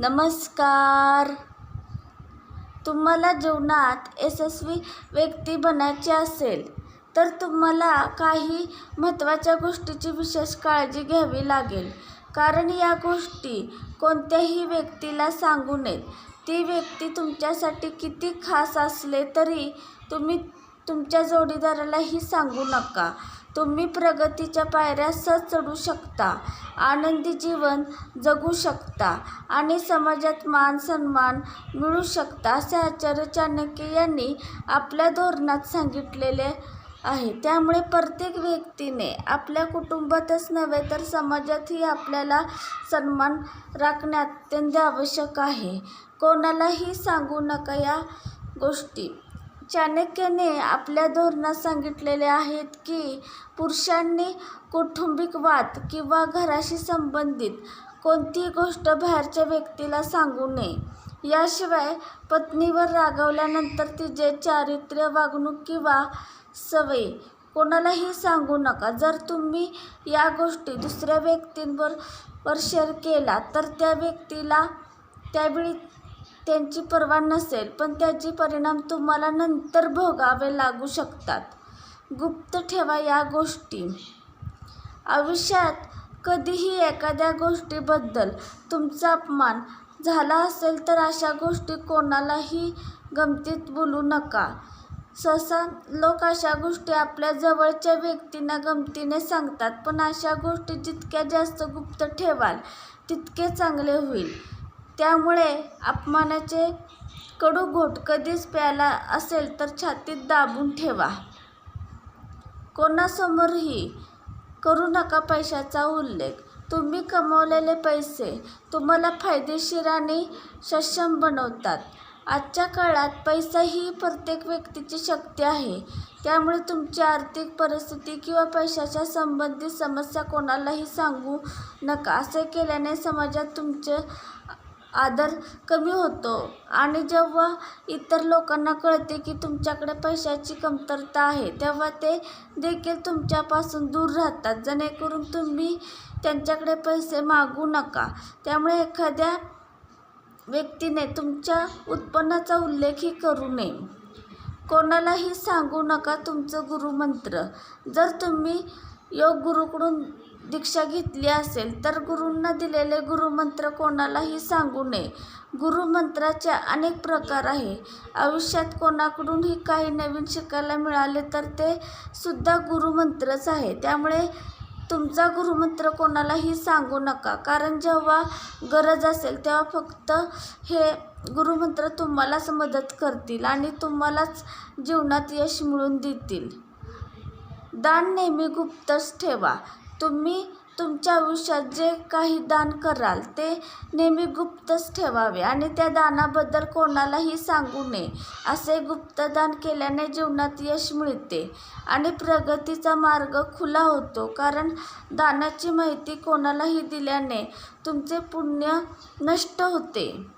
नमस्कार. तुम्हाला जीवनात यशस्वी व्यक्ती बनायचे असेल तर तुम्हाला काही महत्त्वाच्या गोष्टीची विशेष काळजी घ्यावी लागेल. कारण या गोष्टी कोणत्याही व्यक्तीला सांगू नयेत. ती व्यक्ती तुमच्यासाठी किती खास असले तरी तुम्ही तुमच्या जोडीदारालाही सांगू नका. तुम्ही प्रगतीच्या पायऱ्या सहज चढू शकता आनंदी जीवन जगू शकता आणि समाजात मान सन्मान मिळू शकता असे आचार्य चाणक्य यांनी आपल्या धोरणात सांगितलेले आहे. त्यामुळे प्रत्येक व्यक्तीने आपल्या कुटुंबातच नव्हे तर समाजातही आपल्याला सन्मान राखणे अत्यंत आवश्यक आहे. कोणालाही सांगू नका या गोष्टी. चाणक्याने आपल्या धोरणात सांगितलेले आहेत की पुरुषांनी कौटुंबिक वाद किंवा घराशी संबंधित कोणतीही गोष्ट बाहेरच्या व्यक्तीला सांगू नये. याशिवाय पत्नीवर रागावल्यानंतर तिचे चारित्र्य वागणूक किंवा सवयी कोणालाही सांगू नका. जर तुम्ही या गोष्टी दुसऱ्या व्यक्तींबरोबर शेअर केला तर त्या व्यक्तीला त्यावेळी त्यांची पर्वा नसेल पण त्याचे परिणाम तुम्हाला नंतर भोगावे लागू शकतात. गुप्त ठेवा या गोष्टी. आयुष्यात कधीही एखाद्या गोष्टीबद्दल तुमचा अपमान झाला असेल तर अशा गोष्टी कोणालाही गमतीत बोलू नका. सहसा लोक अशा गोष्टी आपल्या जवळच्या व्यक्तींना गमतीने सांगतात पण अशा गोष्टी जितक्या जास्त गुप्त ठेवाल तितके चांगले होईल. त्यामुळे अपमानाचे कडू घोट कधीच प्यायला असेल तर छातीत दाबून ठेवा. कोणासमोरही करू नका पैशाचा उल्लेख. तुम्ही कमवलेले पैसे तुम्हाला फायदेशीर आणि सक्षम बनवतात. आजच्या काळात पैसा ही प्रत्येक व्यक्तीची शक्ती आहे. त्यामुळे तुमची आर्थिक परिस्थिती किंवा पैशाच्या संबंधित समस्या कोणालाही सांगू नका. असे केल्याने समाजात तुमचे आदर कमी होतो. आणि जेव्हा इतर लोकांना कळते की तुमच्याकडे पैशाची कमतरता आहे तेव्हा ते देखील तुमच्यापासून दूर राहतात. जेणेकरून तुम्ही त्यांच्याकडे पैसे मागू नका. त्यामुळे एखाद्या व्यक्तीने तुमच्या उत्पन्नाचा उल्लेखही करू नये. कोणालाही सांगू नका तुमचं गुरुमंत्र. जर तुम्ही योग गुरुकडून दीक्षा घेतली असेल तर गुरूंना दिलेले गुरुमंत्र कोणालाही सांगू नये. गुरुमंत्राचे अनेक प्रकार आहे. आयुष्यात कोणाकडूनही काही नवीन शिकायला मिळाले तर ते सुद्धा गुरुमंत्रच आहे. त्यामुळे तुमचा गुरुमंत्र कोणालाही सांगू नका. कारण जेव्हा गरज असेल तेव्हा फक्त हे गुरुमंत्र तुम्हालाच मदत करतील आणि तुम्हालाच जीवनात यश मिळवून देतील. दान नेहमी गुप्तच ठेवा. तुम्ही तुमच्या आयुष्यात जे काही दान कराल ते नेहमी गुप्तच ठेवावे आणि त्या दानाबद्दल कोणालाही सांगू नये. असे गुप्तदान केल्याने जीवनात यश मिळते आणि प्रगतीचा मार्ग खुला होतो. कारण दानाची माहिती कोणालाही दिल्याने तुमचे पुण्य नष्ट होते.